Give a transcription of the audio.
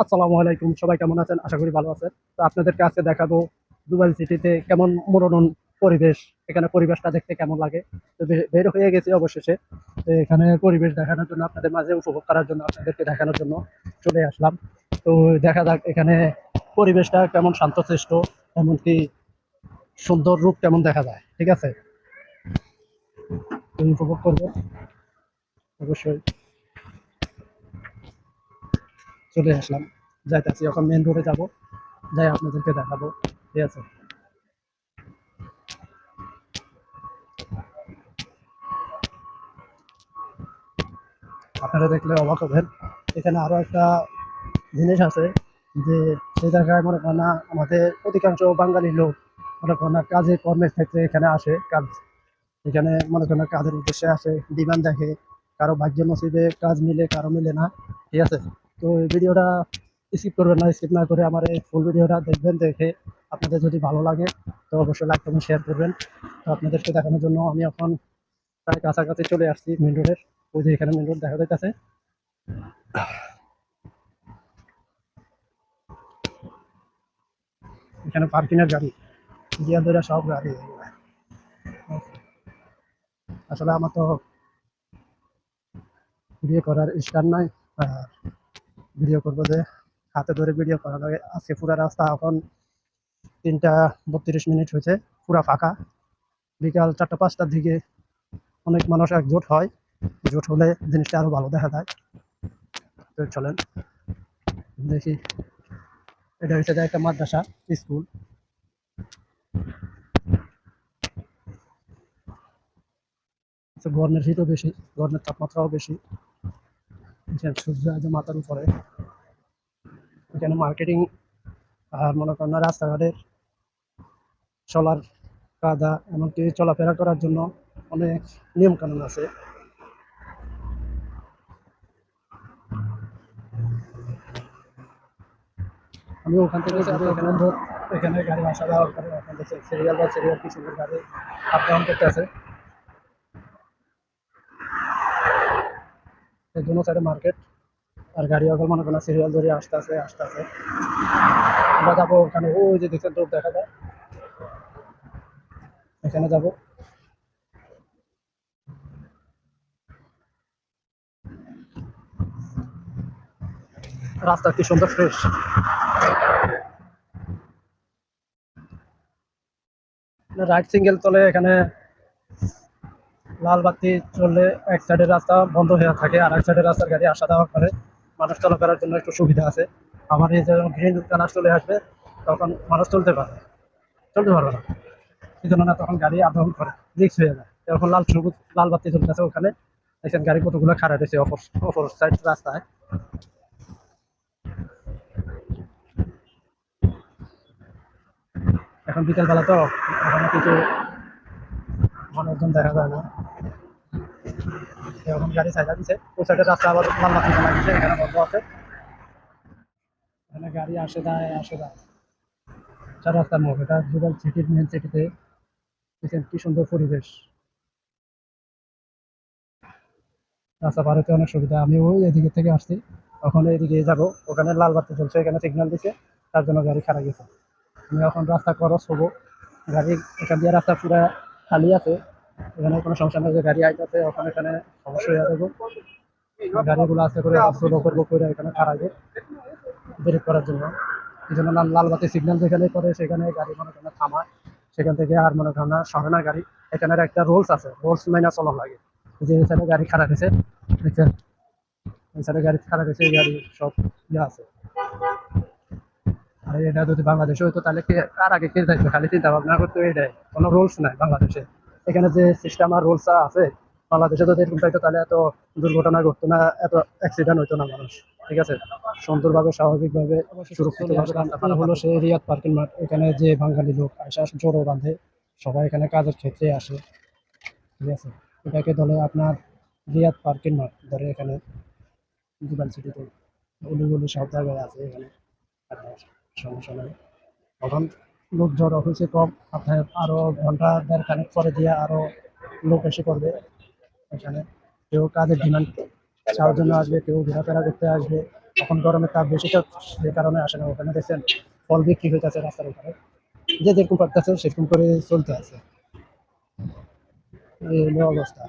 আসসালামু আলাইকুম, সবাই কেমন আছেন? আশা করি ভালো আছেন। তো আপনাদেরকে আজকে দেখাবো দুবাই সিটিতে কেমন মনোরম পরিবেশ, এখানে পরিবেশটা দেখতে কেমন লাগে। তো বের হয়ে গেছি অবশেষে। তো এখানে পরিবেশ দেখানোর জন্য, আপনাদের মাঝে উপভোগ করার জন্য, আপনাদেরকে দেখানোর জন্য চলে আসলাম। তো দেখা যাক এখানে পরিবেশটা কেমন শান্তশিষ্ট, এমনকি সুন্দর রূপ কেমন দেখা যায়, ঠিক আছে? উপভোগ করব। অবশ্যই। চলে আসলাম। যাইতেছি, এখন মেন রোডে যাব। যাই আপনাদেরকে দেখাবো। ঠিক আছে? আপনারা দেখলে অবাক হবেন। এখানে আরও একটা জিনিস আছে যে, সেই জায়গায় মনে করেন আমাদের অধিকাংশ বাঙালি লোক মনে করেন না কাজে, কর্মের ক্ষেত্রে এখানে আসে কাজ। এখানে মনে করেন কাজের উদ্দেশ্যে আসে, ডিমান্ড দেখে, কারও ভাগ্য নসিবে কাজ মিলে, কারও মিলে না। ঠিক আছে? তো এই ভিডিওটা স্কিপ করবেন না স্কিপ না করে আমার এই ফুল ভিডিওটা দেখবেন, দেখে আপনাদের যদি ভালো লাগে, তো অবশ্যই লাইক কমেন্ট শেয়ার করবেন। তো আপনাদেরকে দেখানোর জন্য আমি এখন প্রায় কাছাকাছি চলে আসছি মেন রোডের ওই যে এখানে মেন রোড দেখা যাইতেছে। এখানে পার্কিংয়ের গাড়ি। গিয়া ধরে সব গাড়ি আসলে আমার তো বিয়ে করার স্টার নাই, আর ভিডিও করব যে হাতে ধরে ভিডিও করা লাগে আজকে পুরা রাস্তা এখন তিনটা বত্রিশ মিনিট হয়েছে, পুরা ফাঁকা। বিকাল চারটা, পাঁচটার দিকে অনেক মানুষ একজোট হয়। জোট হলে জিনিসটা আরও ভালো দেখা যায়। তো চলেন, দেখি। এটা হচ্ছে একটা মাদ্রাসা, স্কুল। গরমের শীতও বেশি, গরমের তাপমাত্রাও বেশি। সূর্য মাথার উপরে। এখানে মার্কেটিং আর মনে করেন রাস্তাঘাটের চলার কাদা এমনকি চলাফেরা করার জন্য অনেক নিয়ম কানুন আছে। আমি ওখান থেকে এখানে এখানে গাড়ি আসা যাওয়া করে ওখান থেকে সিরিয়াল বা সিরিয়াল কিছু গাড়ি আপ করতে আছে। দুনো সাইডে মার্কেট আর গাড়ি অগল মনে করেন সিরিয়াল ধরে আসতে আছে আসতে আছে আমরা যাব ওখানে, ওই যে দেখছেন রোড দেখা যায়। এখানে যাব। রাস্তা কি সুন্দর ফ্রেশ রাইট সিঙ্গেল চলে এখানে লাল বাতি চললে এক সাইডের রাস্তা বন্ধ হয়ে থাকে, আর এক সাইডের রাস্তার গাড়ি আসা যাওয়া করে। মানুষ চলাফেরার জন্য একটু সুবিধা আছে। আবার এই যে গ্রিন কালার চলে আসবে, তখন মানুষ চলতে পারে চলতে পারবে না। এই জন্য না তখন গাড়ি ডাউন করে রিক্স হয়ে যায়। যখন লাল সবুজ লাল বাতি চলতেছে ওখানে। দেখছেন গাড়ি কতগুলো খারাপ হয়েছে অপর অপর সাইড রাস্তায়। এখন বিকেলবেলা তো এখানে কিছু মানুষজন দেখা যায় না। এখন গাড়ি সাইডা দিছে। ওই সাইডের রাস্তা আবার লাল বাতি জ্বালা দিছে এখানে বন্ধ আছে। এখানে গাড়ি আসে যায় আসে যায়। চার রাস্তার মোড়, এটা দুবাই সিটির মেন সিটিতে কি সুন্দর পরিবেশ। রাস্তা পার হতে অনেক সুবিধা। আমি ওই এদিকে থেকে আসছি ওখানে এদিকে যাব। ওখানে লাল বাতি চলছে এখানে সিগন্যাল দিছে, তার জন্য গাড়ি খারাপ গেছে। আমি এখন রাস্তা ক্রস হব। গাড়ি এখান দিয়ে রাস্তা পুরা খালি আছে। এখানে কোনো সমস্যা নেই যে গাড়ি আইতেছে, ওখানে এখানে অবশ্যই দেবো গাড়িগুলো আস্তে করে স্লো করব করে এখানে খারাপে ব্রেক করার জন্য। এই জন্য লাল বাতি সিগন্যাল যেখানে করে সেখানে গাড়ি মনে করেন থামায়। সেখান থেকে আর মনে করেন সরে না গাড়ি এখানে একটা রোলস আছে রোলস মাইনা চলা লাগে। যে সাইডে গাড়ি খারাপ হয়েছে, দেখছেন? সাইডে গাড়ি খারাপ হয়েছে গাড়ি সব ইয়ে আছে। আর এটা যদি বাংলাদেশে হইতো, তাহলে কে কার আগে কে থাকবে খালি চিন্তা ভাবনা করতে এটাই। কোনো রুলস নাই বাংলাদেশে। এখানে যে সিস্টেম আর রুলস আছে বাংলাদেশে যদি এরকম থাকতো তাহলে এত দুর্ঘটনা ঘটতো না এত অ্যাক্সিডেন্ট হইতো না মানুষ ঠিক আছে? সুন্দরভাবে স্বাভাবিকভাবে সুরক্ষিতভাবে রান্না হলো সেই রিয়াদ পার্কিং মাঠ এখানে যে বাঙালি লোক আসা জোরো বাঁধে সবাই এখানে কাজের ক্ষেত্রে আসে ঠিক আছে? এটাকে ধরে আপনার রিয়াদ পার্কিং মাঠ ধরে এখানে দুবাই সিটিতে। অলিগলি সব জায়গায় আছে এখানে। সমস্যা নেই। এখন লোক জড়ো হয়েছে কম আপনার আরও ঘণ্টা দেড় খানেক পরে দিয়ে আরও লোক এসে করবে এখানে। কেউ কাজের ডিমান্ড চাওয়ার জন্য আসবে, কেউ ঘোরাফেরা করতে আসবে। এখন গরমের তাপ বেশি তো সে কারণে আসে না। ওখানে দেখছেন, ফল বিক্রি হইতেছে রাস্তার উপরে যে যেরকম পারতেছে, সেরকম করে চলতে আছে। এই অবস্থা।